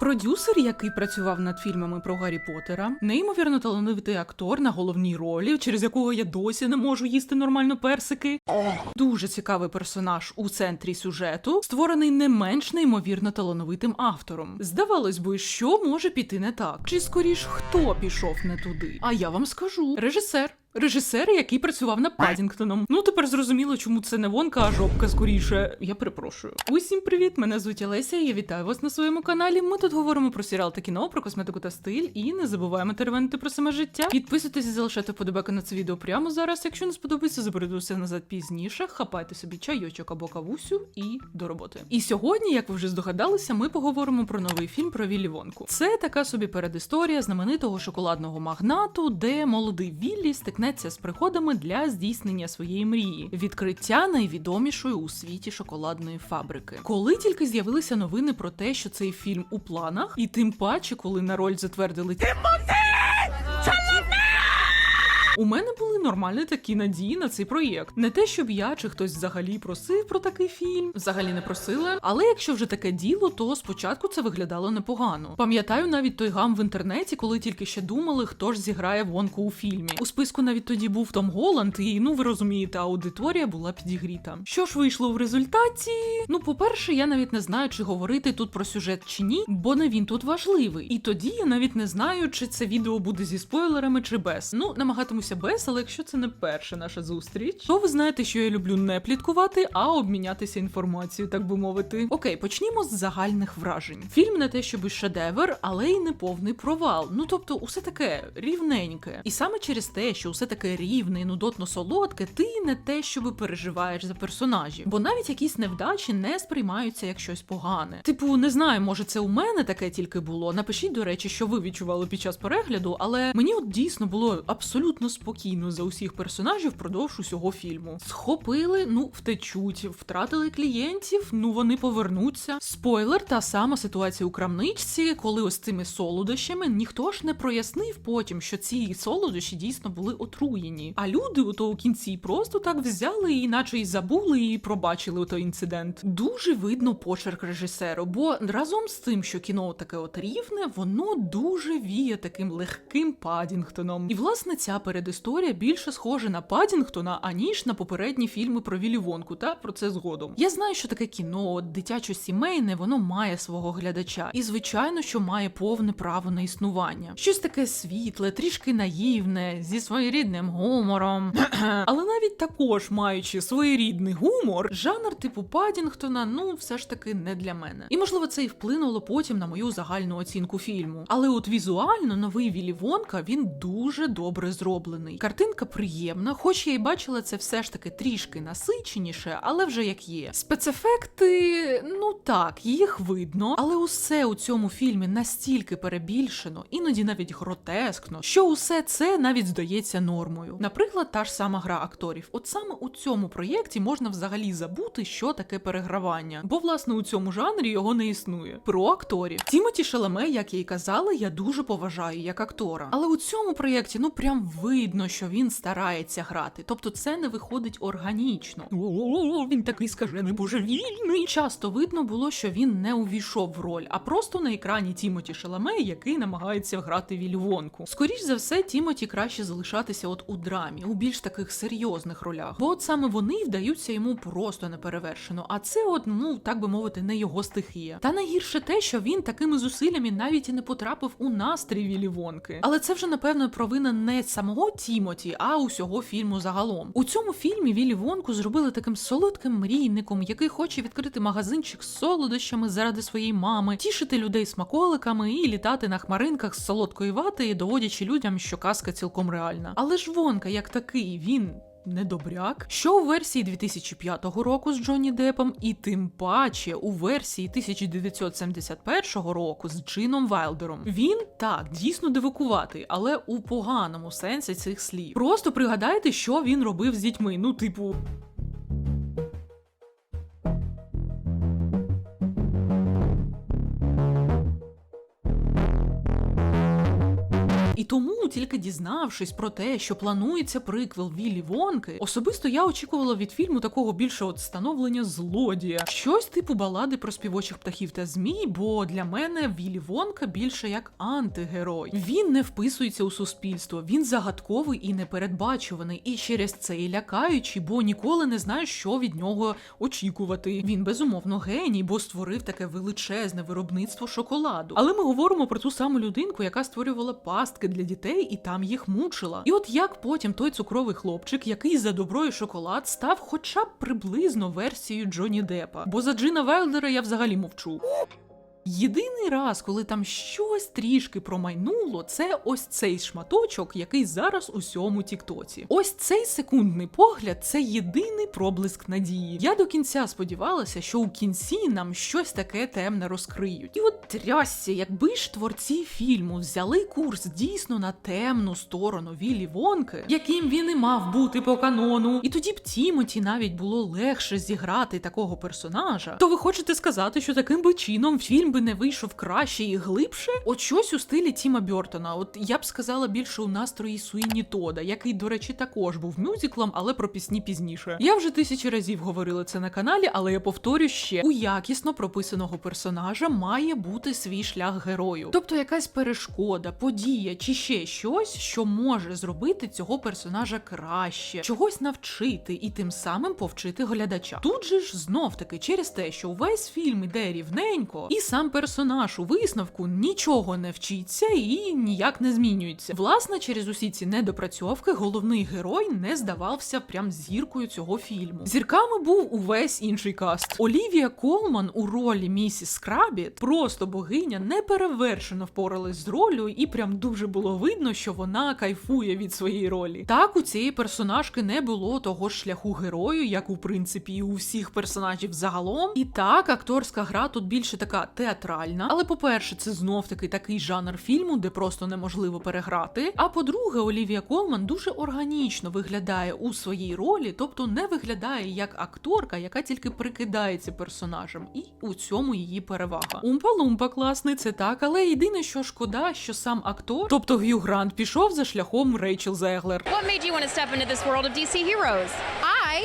Продюсер, який працював над фільмами про Гаррі Поттера, неймовірно талановитий актор на головній ролі, через якого я досі не можу їсти нормально персики. Дуже цікавий персонаж у центрі сюжету, створений не менш неймовірно талановитим автором. Здавалось би, що може піти не так, чи скоріш хто пішов не туди? А я вам скажу: режисер. Режисер, який працював над Падінгтоном. Ну тепер зрозуміло, чому це не вонка, а жопка скоріше. Я перепрошую. Усім привіт! Мене звуть Олеся. і Я вітаю вас на своєму каналі. Ми тут говоримо про серіал та кіно, про косметику та стиль, і не забуваємо теревенити про саме життя. Підписуйтесь і залишайте вподобайки на це відео прямо зараз. Якщо не сподобається, заберіть назад пізніше. Хапайте собі чайочок або кавусю і до роботи. І сьогодні, як ви вже здогадалися, ми поговоримо про новий фільм про Віллі Вонку. Це така собі передісторія знаменитого шоколадного магнату, де молодий Віллі стикнеться з приходами для здійснення своєї мрії, відкриття найвідомішої у світі шоколадної фабрики. Коли тільки з'явилися новини про те, що цей фільм у планах, і тим паче, коли на роль затвердили у мене були нормальні такі надії на цей проєкт. Не те, щоб я чи хтось взагалі просив про такий фільм, взагалі не просила. Але якщо вже таке діло, то спочатку це виглядало непогано. Пам'ятаю навіть той гам в інтернеті, коли тільки ще думали, хто ж зіграє вонку у фільмі. У списку навіть тоді був Том Голланд, і ну ви розумієте, аудиторія була підігріта. Що ж вийшло в результаті? Ну, по-перше, я навіть не знаю, чи говорити тут про сюжет чи ні, бо не він тут важливий. І тоді я навіть не знаю, чи це відео буде зі спойлерами чи без. Ну, намагатимуся без, але якщо це не перша наша зустріч, то ви знаєте, що я люблю не пліткувати, а обмінятися інформацією, так би мовити. Окей, почнімо з загальних вражень. Фільм не те, щоб шедевр, але й не повний провал. Ну тобто, усе таке рівненьке. І саме через те, що усе таке рівне і нудотно солодке, ти не те, що переживаєш за персонажів. Бо навіть якісь невдачі не сприймаються як щось погане. Типу, не знаю, може це у мене таке тільки було. Напишіть, до речі, що ви відчували під час перегляду, але мені от дійсно було абсолютно спокійно за усіх персонажів впродовж усього фільму. Схопили, ну втечуть, втратили клієнтів, ну вони повернуться. Спойлер, та сама ситуація у крамничці, коли ось цими солодощами ніхто ж не прояснив потім, що ці солодощі дійсно були отруєні. А люди у то у кінці просто так взяли, і наче й забули, і пробачили той інцидент. Дуже видно почерк режисеру, бо разом з тим, що кіно таке от рівне, воно дуже віє таким легким Падінгтоном. І власне ця передісторія більше схожа на Падінгтона, аніж на попередні фільми про Віллі Вонку, та про це згодом. Я знаю, що таке кіно, дитячо-сімейне, воно має свого глядача, і звичайно, що має повне право на існування. Щось таке світле, трішки наївне, зі своєрідним гумором. Але навіть також маючи своєрідний гумор, жанр типу Падінгтона, ну все ж таки не для мене. І можливо це і вплинуло потім на мою загальну оцінку фільму. Але от візуально новий Віллі Вонка він дуже добре зроблений. Картинка приємна, хоч я й бачила це все ж таки трішки насиченіше, але вже як є. Спецефекти, ну так, їх видно, але усе у цьому фільмі настільки перебільшено, іноді навіть гротескно, що усе це навіть здається нормою. Наприклад, та ж сама гра акторів. От саме у цьому проєкті можна взагалі забути, що таке перегравання, бо власне у цьому жанрі його не існує. Про акторів Тімоті Шаламе, як я й казала, я дуже поважаю як актора. Але у цьому проєкті ну прям видно, що він старається грати. Тобто це не виходить органічно. О, він такий скажений божевільний. Часто видно було, що він не увійшов в роль, а просто на екрані Тімоті Шаламе, який намагається грати вільвонку. Скоріш за все, Тімоті краще залишатися от у драмі, у більш таких серйозних ролях. Бо от саме вони вдаються йому просто неперевершено. А це, от, ну так би мовити, не його стихія. Та найгірше те, що він такими зусиллями навіть і не потрапив у настрій Віллі Вонки. Але це вже напевно провина не самого Тімоті, а усього фільму загалом. У цьому фільмі Віллі Вонку зробили таким солодким мрійником, який хоче відкрити магазинчик з солодощами заради своєї мами, тішити людей смаколиками і літати на хмаринках з солодкої вати, доводячи людям, що казка цілком реальна. Але ж Вонка, як такий, він. Недобряк, що у версії 2005 року з Джонні Депом, і тим паче у версії 1971 року з Джином Вайлдером. Він так дійсно дивакуватий, але у поганому сенсі цих слів. Просто пригадайте, що він робив з дітьми. Ну, типу. І тому, тільки дізнавшись про те, що планується приквел Віллі Вонки, особисто я очікувала від фільму такого більше от становлення злодія, щось типу балади про співочих птахів та змій. Бо для мене Віллі Вонка більше як антигерой. Він не вписується у суспільство, він загадковий і непередбачуваний, і через це і лякаючий, бо ніколи не знаєш, що від нього очікувати. Він безумовно геній, бо створив таке величезне виробництво шоколаду. Але ми говоримо про ту саму людинку, яка створювала пастки для дітей і там їх мучила. І от як потім той цукровий хлопчик, який за добро і шоколад став хоча б приблизно версією Джоні Деппа. Бо за Джина Вайлдера я взагалі мовчу. Єдиний раз, коли там щось трішки промайнуло, це ось цей шматочок, який зараз у всьому Тіктоці. Ось цей секундний погляд це єдиний проблиск надії. Я до кінця сподівалася, що у кінці нам щось таке темне розкриють. І от трясся, якби ж творці фільму взяли курс дійсно на темну сторону Віллі Вонки, яким він і мав бути по канону, і тоді б Тімоті навіть було легше зіграти такого персонажа, то ви хочете сказати, що таким би чином фільм би не вийшов краще і глибше? От щось у стилі Тіма Бьортона. От я б сказала більше у настрої Суїні Тода, який, до речі, також був мюзиклом, але про пісні пізніше. Я вже тисячі разів говорила це на каналі, але я повторю ще: у якісно прописаного персонажа має бути свій шлях герою, тобто якась перешкода, подія чи ще щось, що може зробити цього персонажа краще, чогось навчити і тим самим повчити глядача. Тут же ж знов таки через те, що увесь фільм іде рівненько, і сам персонаж у висновку нічого не вчиться і ніяк не змінюється. Власне, через усі ці недопрацьовки головний герой не здавався прям зіркою цього фільму. Зірками був увесь інший каст. Олівія Колман у ролі місіс Скрабіт, просто богиня, неперевершено впоралась з ролью, і прям дуже було видно, що вона кайфує від своєї ролі. Так у цієї персонажки не було того ж шляху герою, як у принципі і у всіх персонажів загалом. І так, акторська гра тут більше така театральна. Але, по-перше, це знов таки такий жанр фільму, де просто неможливо переграти. А по-друге, Олівія Колман дуже органічно виглядає у своїй ролі, тобто не виглядає як акторка, яка тільки прикидається персонажем, і у цьому її перевага. Умпа-лумпа класний, це так, але єдине, що шкода, що сам актор, тобто Г'ю Грант, пішов за шляхом Рейчел Зеглер. What made you want to step into this world of DC heroes? I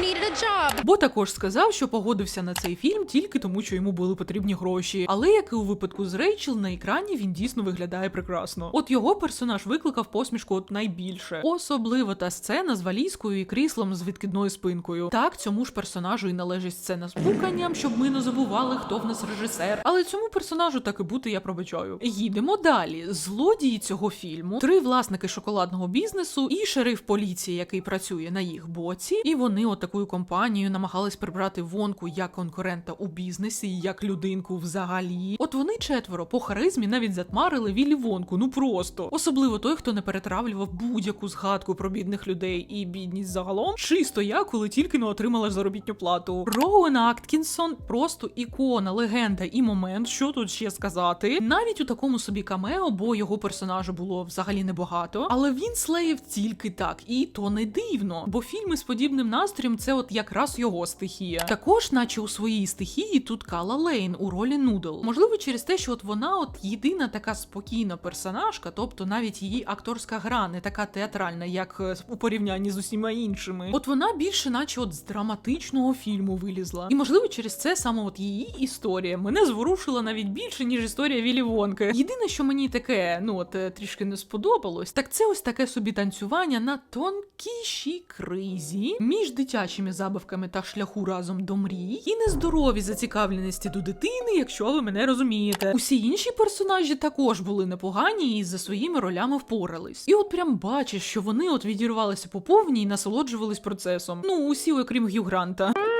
needed a job. Бо також сказав, що погодився на цей фільм тільки тому, що йому були потрібні гроші. Але як і у випадку з Рейчел, на екрані він дійсно виглядає прекрасно. От його персонаж викликав посмішку от найбільше. Особливо та сцена з валізкою і кріслом з відкидною спинкою. Так, цьому ж персонажу і належить сцена з пуканням, щоб ми не забували, хто в нас режисер. Але цьому персонажу так і бути я пробачаю. Їдемо далі. Злодії цього фільму, три власники шоколадного бізнесу і шериф поліції, який працює на їх боці, і вони от компанією намагались прибрати вонку як конкурента у бізнесі, як людинку взагалі. От вони четверо по харизмі навіть затмарили Віллі Вонку. Ну просто особливо той, хто не перетравлював будь-яку згадку про бідних людей і бідність загалом. Чисто я, коли тільки не отримала заробітну плату. Роуен Аткінсон просто ікона, легенда і момент, що тут ще сказати. Навіть у такому собі камео, бо його персонажа було взагалі небагато. Але він слеїв тільки так, і то не дивно, бо фільми з подібним настроєм це от якраз його стихія. Також, наче у своїй стихії, тут Кала Лейн у ролі Нудл. Можливо, через те, що от вона от єдина така спокійна персонажка, тобто навіть її акторська гра не така театральна, як е, у порівнянні з усіма іншими. От вона більше, наче от з драматичного фільму вилізла. І можливо, через це саме от її історія мене зворушила навіть більше, ніж історія Вілі Вонки. Єдине, що мені таке, ну от е, трішки не сподобалось, так це ось таке собі танцювання на тонкішій кризі між дитячими забавками та шляху разом до мрій і нездорові зацікавленості до дитини, якщо ви мене розумієте. Усі інші персонажі також були непогані і за своїми ролями впорались. І от прям бачиш, що вони от відірвалися по повній і насолоджувались процесом. Ну, усі, окрім гюгранта. Гранта.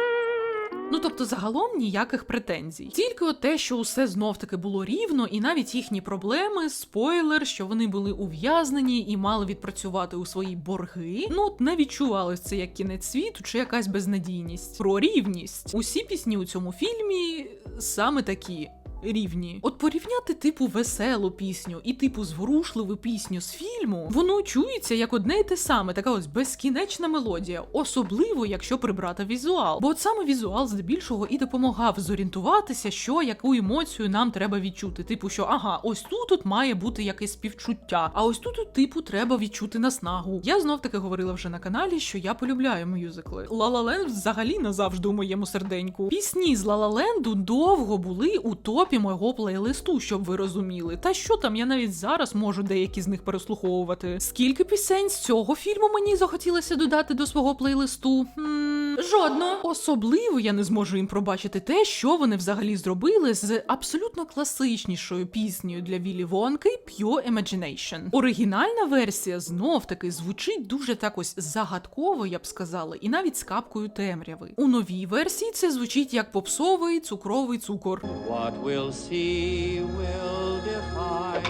Ну тобто, загалом ніяких претензій. Тільки от те, що усе знов таки було рівно, і навіть їхні проблеми, спойлер, що вони були ув'язнені і мали відпрацювати у свої борги. Ну не відчувалось це як кінець світу чи якась безнадійність. Про рівність. Усі пісні у цьому фільмі саме такі. Рівні. От порівняти типу веселу пісню і типу зворушливу пісню з фільму, воно чується як одне і те саме, така ось безкінечна мелодія, особливо якщо прибрати візуал. Бо от саме візуал здебільшого і допомагав зорієнтуватися, що яку емоцію нам треба відчути. Типу, що ага, ось тут тут має бути якесь співчуття, а ось тут, типу, треба відчути наснагу. Я знов таки говорила вже на каналі, що я полюбляю мюзикли. La взагалі назавжди у моєму серденьку. Пісні з La довго були у топі мого плейлисту, щоб ви розуміли. Та що там, я навіть зараз можу деякі з них переслуховувати. Скільки пісень з цього фільму мені захотілося додати до свого плейлисту? М, жодно. Особливо я не зможу їм пробачити те, що вони взагалі зробили з абсолютно класичнішою піснею для Віллі Вонки Pure Imagination. Оригінальна версія знов таки звучить дуже так ось загадково, я б сказала, і навіть з капкою темряви. У новій версії це звучить як попсовий цукровий цукор. What see will defy.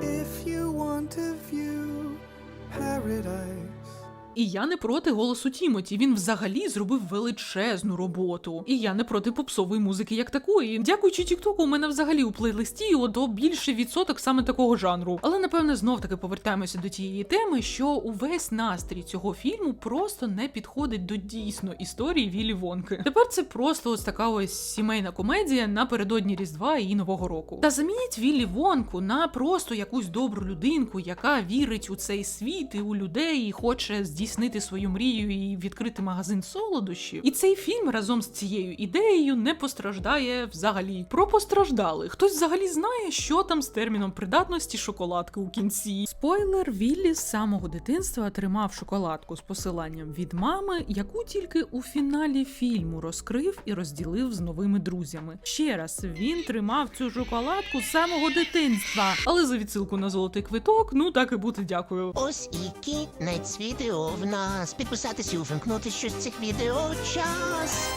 If you want to view paradise. І я не проти голосу Тімоті. Він взагалі зробив величезну роботу. І я не проти попсової музики як такої. Дякуючи Тіктоку, у мене взагалі у плейлисті ото більше відсоток саме такого жанру. Але напевне знов таки повертаємося до тієї теми, що увесь настрій цього фільму просто не підходить до дійсно історії Віллі Вонки. Тепер це просто ось така ось сімейна комедія напередодні Різдва і Нового року. Та замініть Віллі Вонку на просто якусь добру людинку, яка вірить у цей світ і у людей, і хоче здійснити свою мрію і відкрити магазин солодощів. І цей фільм разом з цією ідеєю не постраждає взагалі. Про постраждали. Хтось взагалі знає, що там з терміном придатності шоколадки у кінці. Спойлер: Віллі з самого дитинства тримав шоколадку з посиланням від мами, яку тільки у фіналі фільму розкрив і розділив з новими друзями. Ще раз він тримав цю шоколадку з самого дитинства. Але за відсилку на золотий квиток, ну так і бути, дякую. Ось і кінець відео в нас. Підписатись і увімкнути щось цих відео час.